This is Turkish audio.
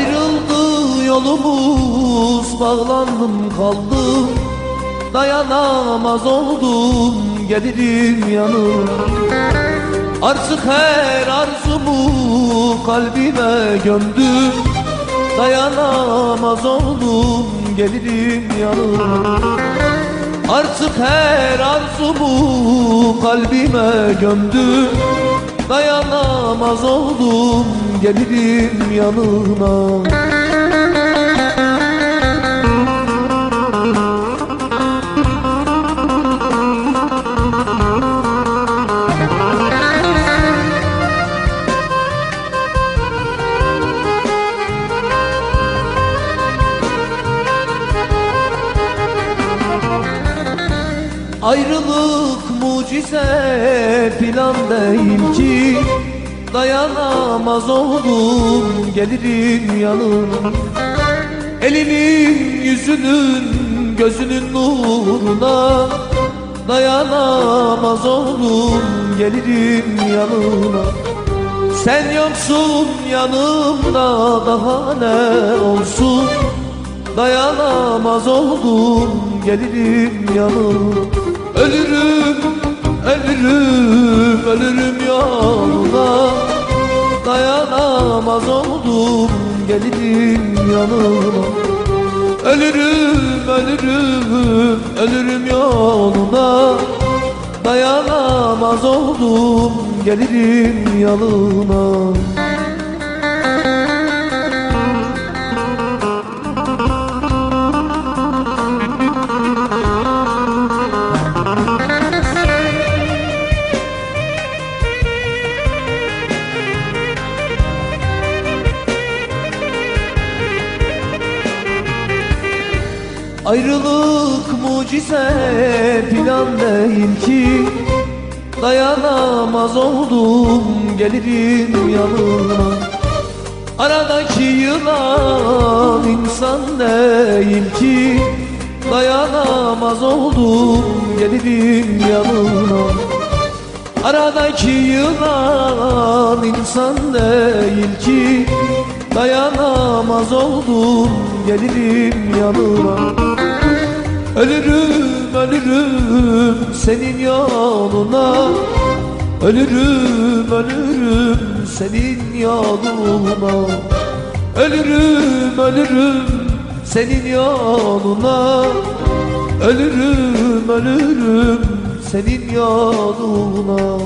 Ayrıldı yolumuz bağlandım kaldım. Dayanamaz oldum gelirim yanına Artık her arzumu kalbime gömdüm Dayanamaz oldum gelirim yanına Artık her arzumu kalbime gömdüm Dayanamaz oldum gelirim yanına Ayrılık mucize plan değil ki Dayanamaz oldum gelirim yanına Elinin yüzünün gözünün nuruna Dayanamaz oldum gelirim yanına. Sen yoksun yanımda daha ne olsun? Dayanamaz oldum gelirim yanına. Ölürüm, ölürüm, ölürüm yoluna Dayanamaz oldum gelirim yanına Ölürüm, ölürüm, ölürüm yoluna Dayanamaz oldum gelirim yanına Ayrılık mucize plan değil ki Dayanamaz oldum gelirim yanına Aradaki yılan insan değil ki Dayanamaz oldum gelirim yanına Aradaki yılan insan değil ki Dayanamaz oldum gelirim yanına Ölürüm ölürüm senin yoluna Ölürüm ölürüm senin yoluna Ölürüm ölürüm senin yoluna Ölürüm ölürüm senin yoluna